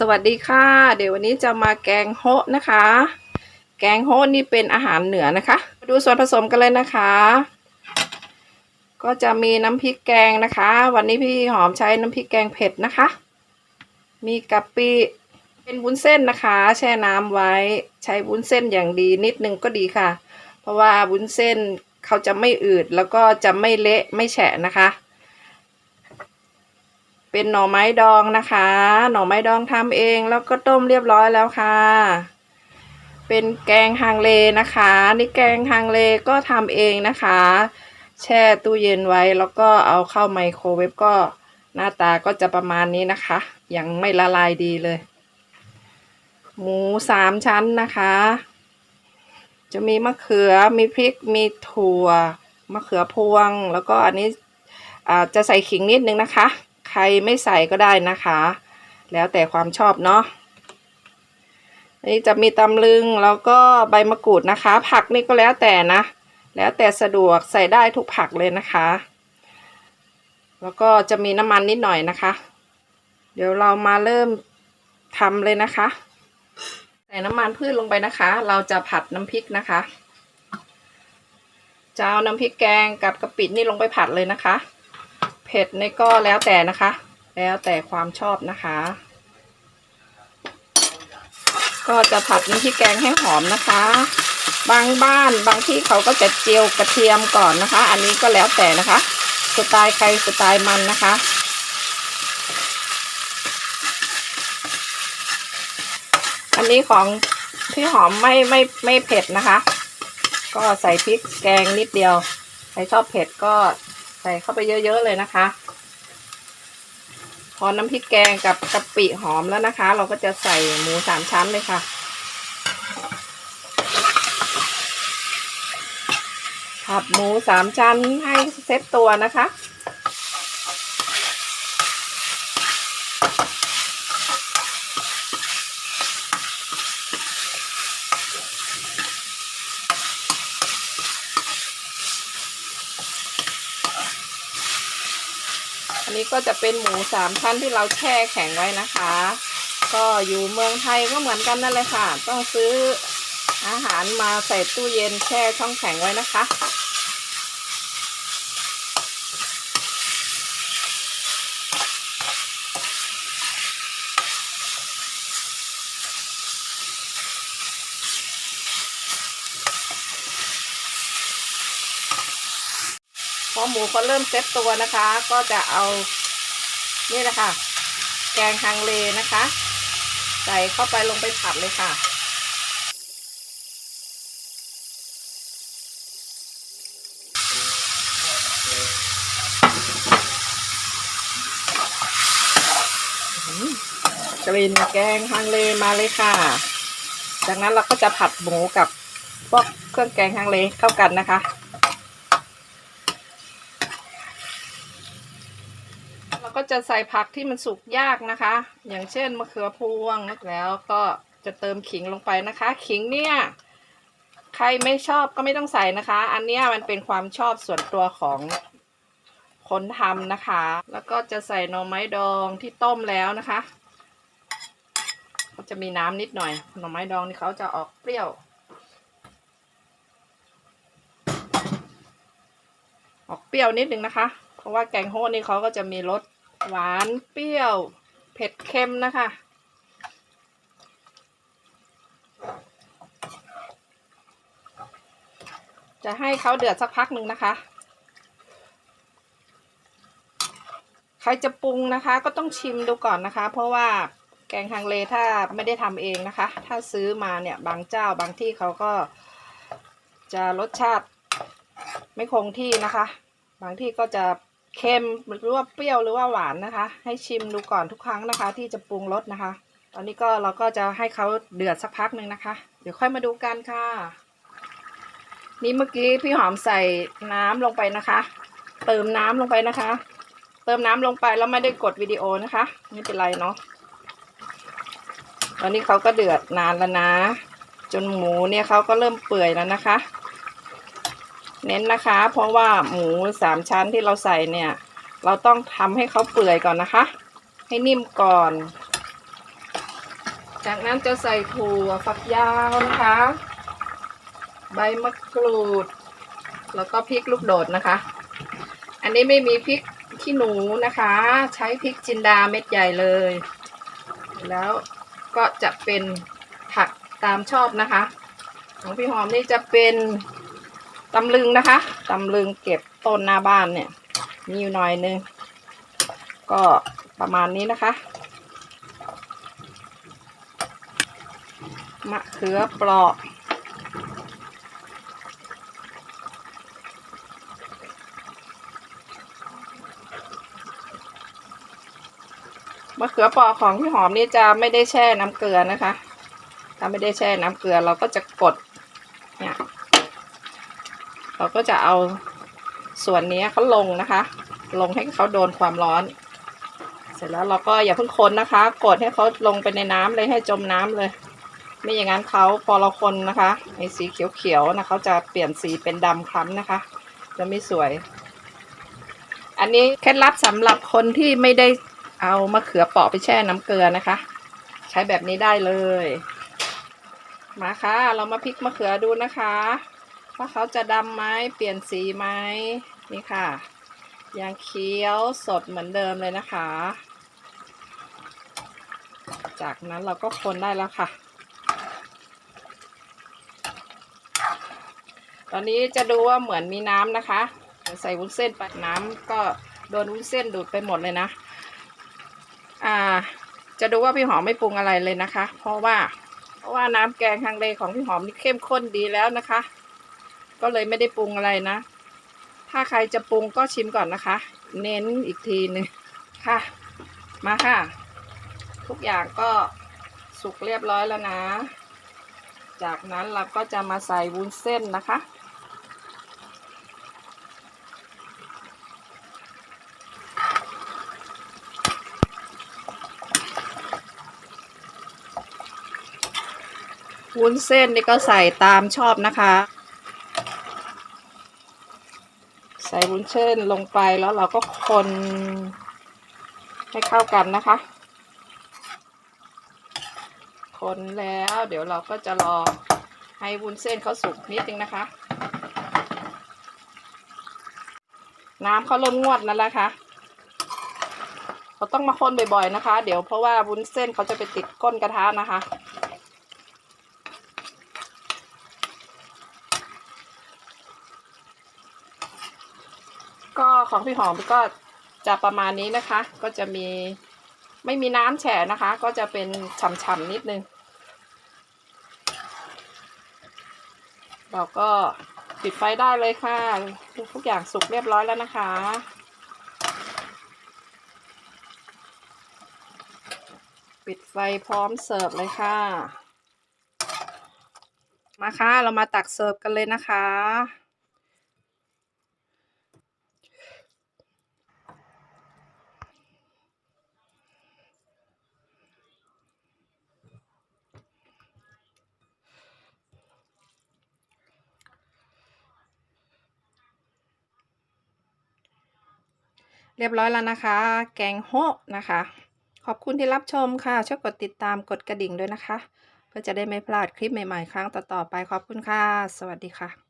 สวัสดีค่ะ เดี๋ยววันนี้จะมาแกงโฮะนะคะ แกงโฮะนี่เป็นอาหารเหนือนะคะ ดูส่วนผสมกันเลยนะคะ ก็จะมีน้ำพริกแกงนะคะ วันนี้พี่หอมใช้น้ำพริกแกงเผ็ดนะคะ มีกะปิเป็นวุ้นเส้นนะคะ แช่น้ำไว้ใช้วุ้นเส้นอย่างดีนิดนึงก็ดีค่ะ เพราะว่าวุ้นเส้นเขาจะไม่อืดแล้วก็จะไม่เละไม่แฉะนะคะ เป็นหน่อไม้ดองนะคะ หน่อไม้ดองทำเองแล้วก็ต้มเรียบร้อยแล้วค่ะ เป็นแกงฮังเลนะคะ นี่แกงฮังเลก็ทำเองนะคะ แช่ตู้เย็นไว้แล้วก็เอาเข้าไมโครเวฟก็หน้าตาก็จะประมาณนี้นะคะ ยังไม่ละลายดีเลย หมูสามชั้นนะคะ จะมีมะเขือ มีพริก มีถั่ว มะเขือพวง แล้วก็อันนี้จะใส่ขิงนิดนึงนะคะ ครไม่ใส่ก็ได้นะคะ แล้วแต่ความชอบเนาะนนี้จะมีตำลึงแล้วก็ใบมะกรูดนะคะ ผักนี่ก็แล้วแต่นะ แล้วแต่สะดวกใส่ได้ทุกผักเลยนะคะ แล้วก็จะมีน้ำมันนิดหน่อยนะคะ เดี๋ยวเรามาเริ่มทำเลยนะคะ ใส่น้ำมันพืชลงไปนะคะ เราจะผัดน้ำพริกนะคะจะเอาน้ำพริกแกงกับกะปินี่ลงไปผัดเลยนะคะ ผ็ดนี่ก็แล้วแต่นะคะ แล้วแต่ความชอบนะคะ ก็จะผัดน้ำพริกแกงให้หอมนะคะ บางบ้านบางที่เขาก็จะเจียวกระเทียมก่อนนะคะ อันนี้ก็แล้วแต่นะคะ สไตล์ใครสไตล์มันนะคะอันนี้ของพี่หอมไม่ไม่ไม่เผ็ดนะคะ ก็ใส่พริกแกงนิดเดียว ใครชอบเผ็ดก็ ใส่เข้าไปเยอะๆเลยนะคะ พอน้ำพริกแกงกับกะปิหอมแล้วนะคะ เราก็จะใส่หมูสามชั้นเลยค่ะผัดหมูสามชั้นให้เซ็ตตัวนะคะ ก็จะเป็นหมูสามชั้นที่เราแช่แข็งไว้นะคะ ก็อยู่เมืองไทยก็เหมือนกันนั่นเลยค่ะ ต้องซื้ออาหารมาใส่ตู้เย็นแช่ช่องแข็งไว้นะคะ พอหมูเขาเริ่มเซ็ตตัวนะคะ ก็จะเอา นี่แหละค่ะ แกงฮังเลนะคะ ใส่เข้าไปลงไปผัดเลยค่ะ กลิ่นแกงฮังเลมาเลยค่ะ จากนั้นเราก็จะผัดหมูกับพวกเครื่องแกงฮังเลเข้ากันนะคะ เรา ก็จะใส่ผักที่มันสุกยากนะคะ อย่างเช่นมะเขือพวงแล้วก็จะเติมขิงลงไปนะคะ ขิงเนี่ยใครไม่ชอบก็ไม่ต้องใส่นะคะ อันเนี้ยมันเป็นความชอบส่วนตัวของคนทำนะคะ แล้วก็จะใส่หน่อไม้ดองที่ต้มแล้วนะคะ ก็จะมีน้ำนิดหน่อย หน่อไม้ดองนี่เขาจะออกเปรี้ยว ออกเปรี้ยวนิดนึงนะคะ เพราะว่าแกงโฮนี่เขาก็จะมีรส หวานเปรี้ยว เผ็ดเค็มนะคะ จะให้เขาเดือดสักพักหนึ่งนะคะ ใครจะปรุงนะคะ ก็ต้องชิมดูก่อนนะคะ เพราะว่าแกงฮังเลถ้าไม่ได้ทำเองนะคะ ถ้าซื้อมาเนี่ยบางเจ้าบางที่เขาก็จะรสชาติไม่คงที่นะคะ บางที่ก็จะ เค็มหรือว่าเปรี้ยวหรือว่าหวานนะคะ ให้ชิมดูก่อนทุกครั้งนะคะ ที่จะปรุงรสนะคะ ตอนนี้ก็เราก็จะให้เขาเดือดสักพักหนึ่งนะคะ เดี๋ยวค่อยมาดูกันค่ะ นี่เมื่อกี้พี่หอมใส่น้ำลงไปนะคะ เติมน้ำลงไปนะคะ เติมน้ำลงไปแล้วไม่ได้กดวิดีโอนะคะไม่เป็นไรเนาะตอนนี้เขาก็เดือดนานแล้วนะ จนหมูเนี่ยเขาก็เริ่มเปื่อยแล้วนะคะ เน้นนะคะ เพราะว่าหมูสามชั้นที่เราใส่เนี่ย เราต้องทำให้เขาเปื่อยก่อนนะคะ ให้นิ่มก่อน จากนั้นจะใส่ถั่วฝักยาวนะคะ ใบมะกรูด แล้วก็พริกลูกโดดนะคะ อันนี้ไม่มีพริกขี้หนูนะคะ ใช้พริกจินดาเม็ดใหญ่เลย แล้วก็จะเป็นผักตามชอบนะคะ ของพี่หอมนี่จะเป็น ตำลึงนะคะตำลึงเก็บต้นหน้าบ้านเนี่ย มีอยู่หน่อยนึง ก็ประมาณนี้นะคะ มะเขือเปราะมะเขือเปราะของพี่หอมนี่จะไม่ได้แช่น้ำเกลือนะคะ ถ้าไม่ได้แช่น้ำเกลือเราก็จะกดเนี่ย เราก็จะเอาส่วนนี้เขาลงนะคะ ลงให้เขาโดนความร้อน เสร็จแล้วเราก็อย่าเพิ่งคนนะคะ กดให้เขาลงไปในน้ำเลยให้จมน้ำเลย ไม่อย่างนั้นเขาพอเราคนนะคะไอ้สีเขียวๆนะเขาจะเปลี่ยนสีเป็นดำคล้ำนะคะ จะไม่สวย อันนี้เคล็ดลับสำหรับคนที่ไม่ได้เอามะเขือเปาะไปแช่น้ำเกลือนะคะ ใช้แบบนี้ได้เลย มาค่ะ เรามาพลิกมะเขือดูนะคะ ว่าเขาจะดำไหมเปลี่ยนสีไหมนี่ค่ะ ยังเคี้ยวสดเหมือนเดิมเลยนะคะ จากนั้นเราก็คนได้แล้วค่ะ ตอนนี้จะดูว่าเหมือนมีน้ำนะคะ ใส่วุ้นเส้นไปน้ำก็โดนวุ้นเส้นดูดไปหมดเลยนะ อ่า จะดูว่าพี่หอมไม่ปรุงอะไรเลยนะคะ เพราะว่า เพราะว่าน้ำแกงฮังเลของพี่หอมนี่เข้มข้นดีแล้วนะคะ ก็เลยไม่ได้ปรุงอะไรนะ ถ้าใครจะปรุงก็ชิมก่อนนะคะ เน้นอีกทีหนึงค่ะ มาค่ะ ทุกอย่างก็สุกเรียบร้อยแล้วนะ จากนั้นเราก็จะมาใส่วุ้นเส้นนะคะวุ้นเส้นนี่ก็ใส่ตามชอบนะคะ ใส่วุ้นเส้นลงไปแล้วเราก็คนให้เข้ากันนะคะ คนแล้วเดี๋ยวเราก็จะรอให้วุ้นเส้นเขาสุกนิดนึงนะคะ น้ำเขาเริ่มงวดนั่นแหละค่ะเราต้องมาคนบ่อยๆนะคะ เดี๋ยวเพราะว่าวุ้นเส้นเขาจะไปติดก้นกระทะนะคะ ก็ของพี่หอมก็จะประมาณนี้นะคะ ก็จะมีไม่มีน้ำแฉะนะคะ ก็จะเป็นฉ่ำๆนิดนึง เราก็ปิดไฟได้เลยค่ะ ทุกอย่างสุกเรียบร้อยแล้วนะคะ ปิดไฟพร้อมเสิร์ฟเลยค่ะ มาค่ะ เรามาตักเสิร์ฟกันเลยนะคะ เรียบร้อยแล้วนะคะ แกงโฮะนะคะ ขอบคุณที่รับชมค่ะช่วยกดติดตามกดกระดิ่งด้วยนะคะ เพื่อจะได้ไม่พลาดคลิปใหม่ๆ ครั้งต่อๆไปขอบคุณค่ะ สวัสดีค่ะ